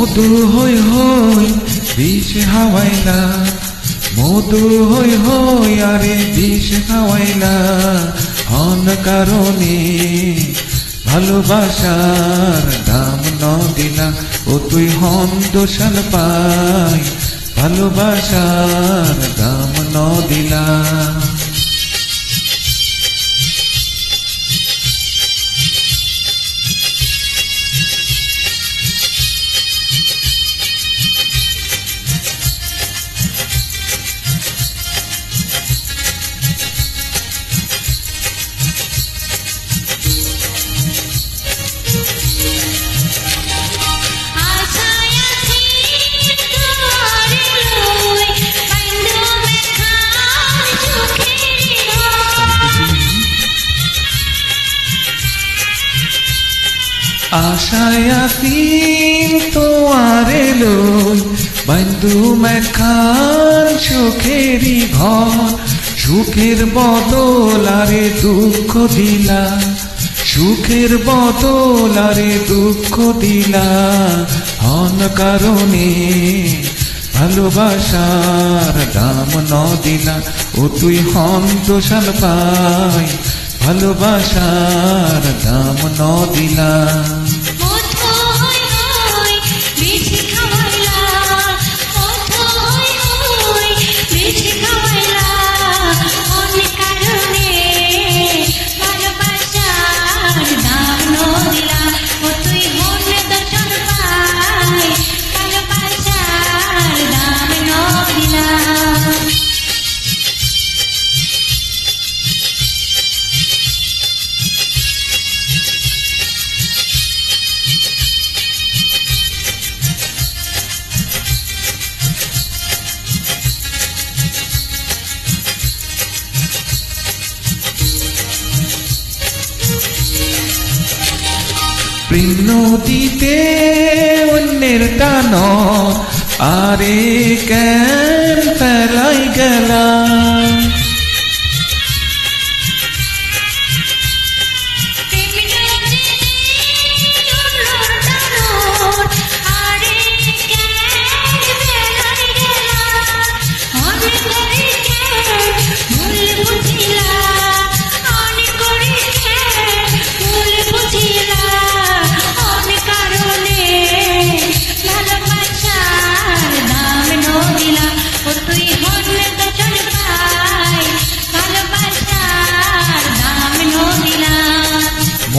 মধু হই হই বিষ হাওয়াইলা মধু হই হই আরে বিষ খাওয়াইলা। হন কারণে ভালোবাসার দাম ন দিলা। ও তুই হন দোষাল পাই, ভালোবাসার দাম ন দিলা। আশায় তোমারে লই বন্ধু মেখার সুখেরই ঘর। সুখের বদল আরে দুঃখ দিলা। সুখের বদল আরে দুঃখ দিলা। হন কারণে ভালোবাসার দাম ন দিলা। ও তুই হন দোষাল পাই। ভালোবাসার দাম ন দিলা। প্রেম অন্যের টান আরে কেন ফেলাই গেলা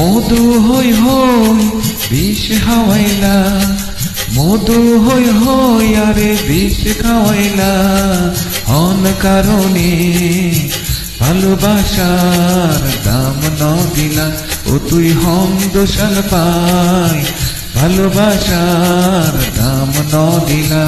মধু হই হই বিষ হাওয়াইলা মধু হই হই আরে বিষ খাওয়াইলা। হন কারণে ভালোবাসার দাম ন দিলা ও তুই হন দোষাল পাই। ভালোবাসার দাম ন দিলা